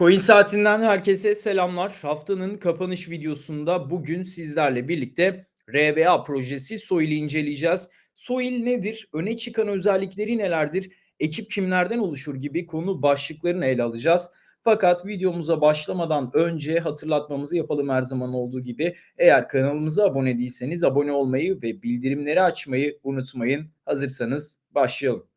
Coin Saatinden herkese selamlar. Haftanın kapanış videosunda bugün sizlerle birlikte RBA projesi Soil'i inceleyeceğiz. Soil nedir? Öne çıkan özellikleri nelerdir? Ekip kimlerden oluşur gibi konu başlıklarını ele alacağız. Fakat videomuza başlamadan önce hatırlatmamızı yapalım her zaman olduğu gibi. Eğer kanalımıza abone değilseniz abone olmayı ve bildirimleri açmayı unutmayın. Hazırsanız başlayalım.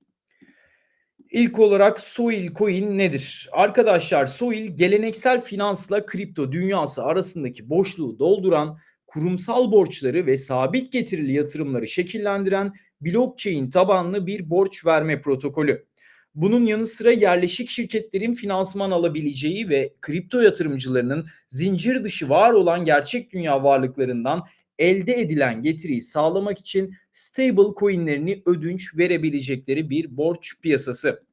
İlk olarak Soil Coin nedir? Arkadaşlar Soil geleneksel finansla kripto dünyası arasındaki boşluğu dolduran, kurumsal borçları ve sabit getirili yatırımları şekillendiren blockchain tabanlı bir borç verme protokolü. Bunun yanı sıra yerleşik şirketlerin finansman alabileceği ve kripto yatırımcılarının zincir dışı var olan gerçek dünya varlıklarından elde edilen getiriyi sağlamak için stable coinlerini ödünç verebilecekleri bir borç piyasası.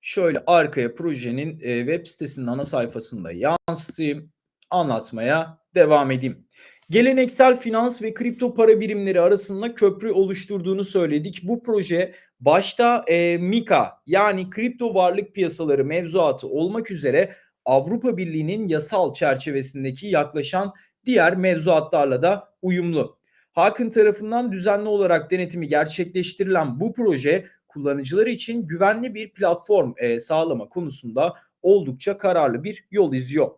Şöyle arkaya projenin e, web sitesinin ana sayfasında yansıtayım, anlatmaya devam edeyim. Geleneksel finans ve kripto para birimleri arasında köprü oluşturduğunu söyledik. Bu proje başta e, MiCA yani kripto varlık piyasaları mevzuatı olmak üzere Avrupa Birliği'nin yasal çerçevesindeki yaklaşan diğer mevzuatlarla da uyumlu. Hakan tarafından düzenli olarak denetimi gerçekleştirilen bu proje kullanıcılar için güvenli bir platform e, sağlama konusunda oldukça kararlı bir yol izliyor.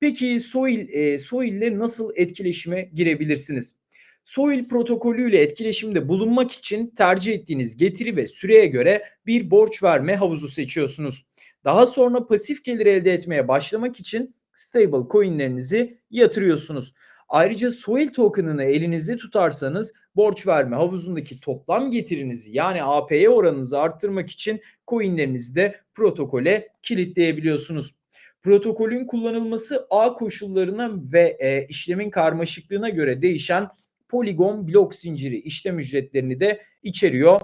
Peki Soil, e, Soil ile nasıl etkileşime girebilirsiniz? Soil protokolü ile etkileşimde bulunmak için tercih ettiğiniz getiri ve süreye göre bir borç verme havuzu seçiyorsunuz. Daha sonra pasif gelir elde etmeye başlamak için stable coinlerinizi yatırıyorsunuz. Ayrıca Soil token'ını elinizde tutarsanız borç verme havuzundaki toplam getirinizi yani APY oranınızı arttırmak için coinlerinizi de protokole kilitleyebiliyorsunuz. Protokolün kullanılması ağ koşullarına ve e, işlemin karmaşıklığına göre değişen Polygon blok zinciri işlem ücretlerini de içeriyor.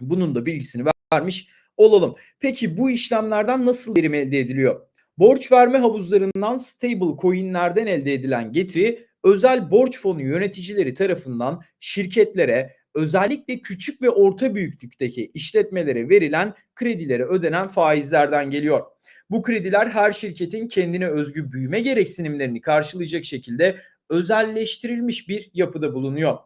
Bunun da bilgisini vermiş olalım. Peki bu işlemlerden nasıl verim elde ediliyor? Borç verme havuzlarından stable coinlerden elde edilen getiri özel borç fonu yöneticileri tarafından şirketlere özellikle küçük ve orta büyüklükteki işletmelere verilen kredilere ödenen faizlerden geliyor. Bu krediler her şirketin kendine özgü büyüme gereksinimlerini karşılayacak şekilde özelleştirilmiş bir yapıda bulunuyor.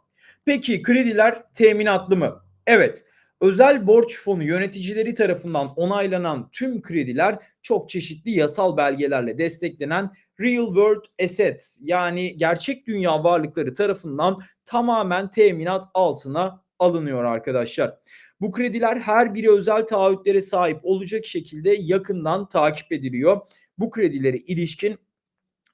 Peki krediler teminatlı mı? Evet. Özel borç fonu yöneticileri tarafından onaylanan tüm krediler çok çeşitli yasal belgelerle desteklenen real world assets yani gerçek dünya varlıkları tarafından tamamen teminat altına alınıyor arkadaşlar. Bu krediler her biri özel taahhütlere sahip olacak şekilde yakından takip ediliyor. Bu kredileri ilişkin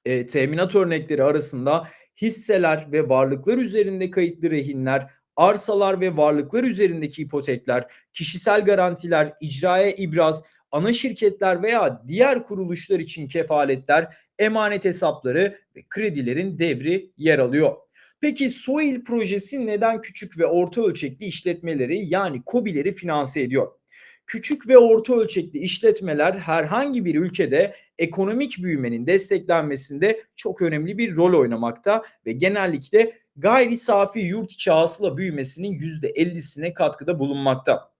e, teminat örnekleri arasında hisseler ve varlıklar üzerinde kayıtlı rehinler, arsalar ve varlıklar üzerindeki ipotekler, kişisel garantiler, icraya ibraz, ana şirketler veya diğer kuruluşlar için kefaletler, emanet hesapları ve kredilerin devri yer alıyor. Peki Soil projesi neden küçük ve orta ölçekli işletmeleri yani KOBİ'leri finanse ediyor? Küçük ve orta ölçekli işletmeler herhangi bir ülkede ekonomik büyümenin desteklenmesinde çok önemli bir rol oynamakta ve genellikle gayri safi yurt içi hasıla büyümesinin %50'sine katkıda bulunmakta.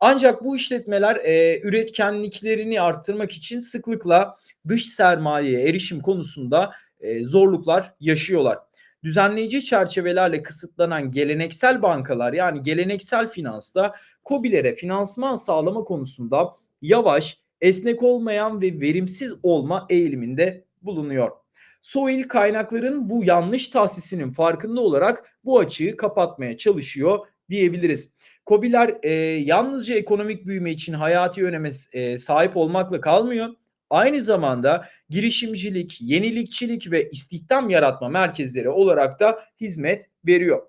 Ancak bu işletmeler e, üretkenliklerini arttırmak için sıklıkla dış sermayeye erişim konusunda e, zorluklar yaşıyorlar. Düzenleyici çerçevelerle kısıtlanan geleneksel bankalar yani geleneksel finansla COBİ'lere finansman sağlama konusunda yavaş, esnek olmayan ve verimsiz olma eğiliminde bulunuyor. Soil kaynakların bu yanlış tahsisinin farkında olarak bu açığı kapatmaya çalışıyor diyebiliriz. COBİ'ler e, yalnızca ekonomik büyüme için hayati öneme e, sahip olmakla kalmıyor. Aynı zamanda girişimcilik, yenilikçilik ve istihdam yaratma merkezleri olarak da hizmet veriyor.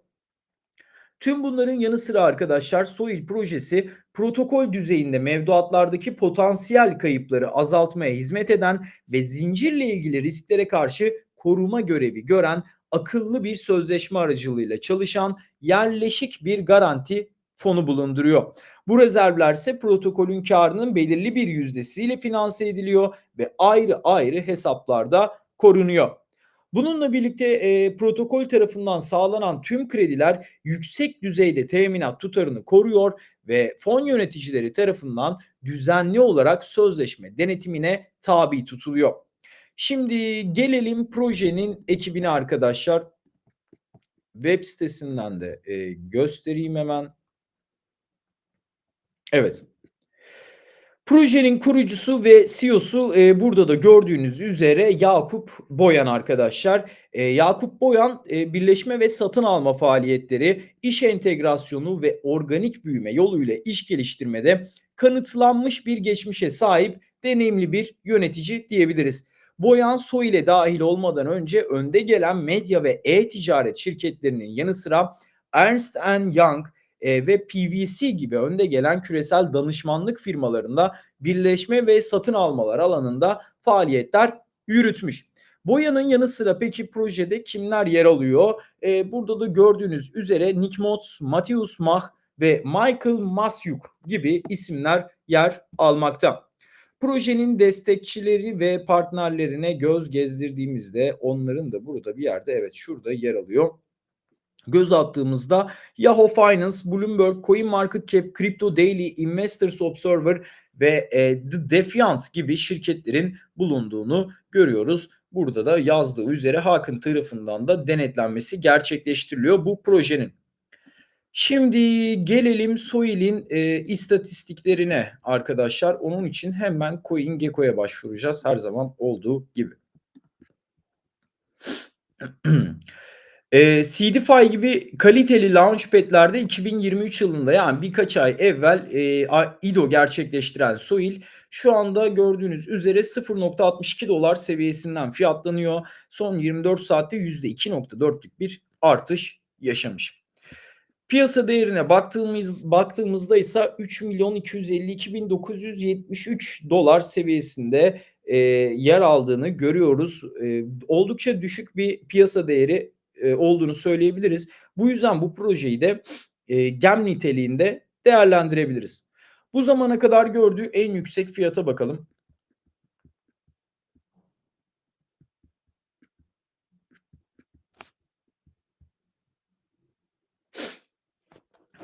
Tüm bunların yanı sıra arkadaşlar Soil projesi protokol düzeyinde mevduatlardaki potansiyel kayıpları azaltmaya hizmet eden ve zincirle ilgili risklere karşı koruma görevi gören akıllı bir sözleşme aracılığıyla çalışan yerleşik bir garanti fonu bulunduruyor. Bu rezervler ise protokolün karının belirli bir yüzdesiyle finanse ediliyor ve ayrı ayrı hesaplarda korunuyor. Bununla birlikte e, protokol tarafından sağlanan tüm krediler yüksek düzeyde teminat tutarını koruyor ve fon yöneticileri tarafından düzenli olarak sözleşme denetimine tabi tutuluyor. Şimdi gelelim projenin ekibine arkadaşlar. Web sitesinden de e, göstereyim hemen. Evet. Projenin kurucusu ve CEO'su e, burada da gördüğünüz üzere Yakup Boyan arkadaşlar. E, Yakup Boyan e, birleşme ve satın alma faaliyetleri, iş entegrasyonu ve organik büyüme yoluyla iş geliştirmede kanıtlanmış bir geçmişe sahip deneyimli bir yönetici diyebiliriz. Boyan Soy ile dahil olmadan önce önde gelen medya ve e-ticaret şirketlerinin yanı sıra Ernst Young, e, ve PVC gibi önde gelen küresel danışmanlık firmalarında birleşme ve satın almalar alanında faaliyetler yürütmüş. Boya'nın yanı sıra peki projede kimler yer alıyor? E, burada da gördüğünüz üzere Nick Motz, Matthias Mach ve Michael Masyuk gibi isimler yer almakta. Projenin destekçileri ve partnerlerine göz gezdirdiğimizde onların da burada bir yerde evet şurada yer alıyor göz attığımızda Yahoo Finance, Bloomberg, CoinMarketCap, Crypto Daily, Investors Observer ve e, The Defiant gibi şirketlerin bulunduğunu görüyoruz. Burada da yazdığı üzere Hakan tarafından da denetlenmesi gerçekleştiriliyor bu projenin. Şimdi gelelim Soil'in e, istatistiklerine arkadaşlar. Onun için hemen CoinGecko'ya başvuracağız her zaman olduğu gibi. Eee, Seedify gibi kaliteli launchpad'lerde 2023 yılında yani birkaç ay evvel eee, IDO gerçekleştiren Soil şu anda gördüğünüz üzere $0.62 seviyesinden fiyatlanıyor. Son 24 saatte %2.4'lük bir artış yaşamış. Piyasa değerine baktığımız baktığımızda ise 3 milyon 252 bin 973 dolar seviyesinde e, yer aldığını görüyoruz. E, oldukça düşük bir piyasa değeri olduğunu söyleyebiliriz. Bu yüzden bu projeyi de e, gem niteliğinde değerlendirebiliriz. Bu zamana kadar gördüğü en yüksek fiyata bakalım.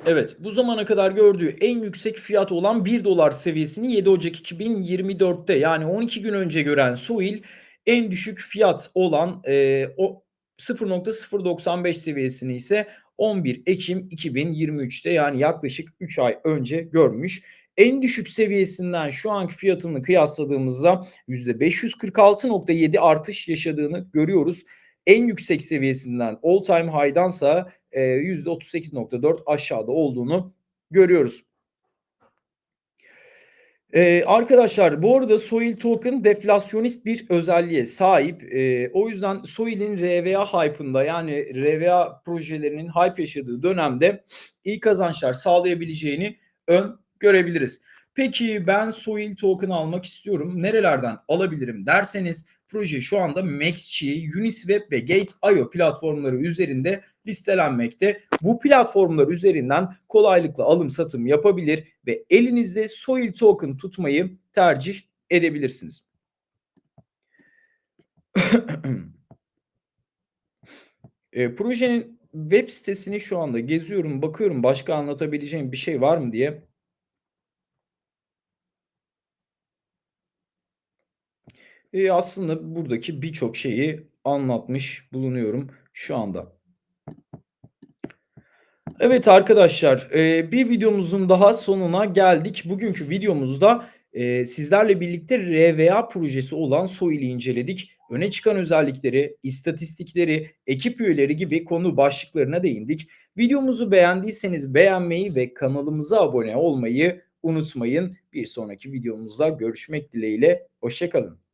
Evet, bu zamana kadar gördüğü en yüksek fiyat olan 1 dolar seviyesini 7 Ocak 2024'te yani 12 gün önce gören Soil en düşük fiyat olan e, o 0.095 seviyesini ise 11 Ekim 2023'te yani yaklaşık 3 ay önce görmüş. En düşük seviyesinden şu anki fiyatını kıyasladığımızda %546.7 artış yaşadığını görüyoruz. En yüksek seviyesinden all time high'dansa %38.4 aşağıda olduğunu görüyoruz. Ee, arkadaşlar bu arada Soil Token deflasyonist bir özelliğe sahip. Ee, o yüzden Soil'in RVA hype'ında yani RVA projelerinin hype yaşadığı dönemde iyi kazançlar sağlayabileceğini ön görebiliriz. Peki ben Soil Token almak istiyorum. Nerelerden alabilirim derseniz proje şu anda Maxchi, Uniswap ve Gate.io platformları üzerinde listelenmekte. Bu platformlar üzerinden kolaylıkla alım satım yapabilir ve elinizde Soil Token tutmayı tercih edebilirsiniz. e, projenin web sitesini şu anda geziyorum, bakıyorum başka anlatabileceğim bir şey var mı diye. E, aslında buradaki birçok şeyi anlatmış bulunuyorum şu anda. Evet arkadaşlar e, bir videomuzun daha sonuna geldik. Bugünkü videomuzda e, sizlerle birlikte RVA projesi olan Soil'i inceledik. Öne çıkan özellikleri, istatistikleri, ekip üyeleri gibi konu başlıklarına değindik. Videomuzu beğendiyseniz beğenmeyi ve kanalımıza abone olmayı unutmayın. Bir sonraki videomuzda görüşmek dileğiyle. Hoşçakalın.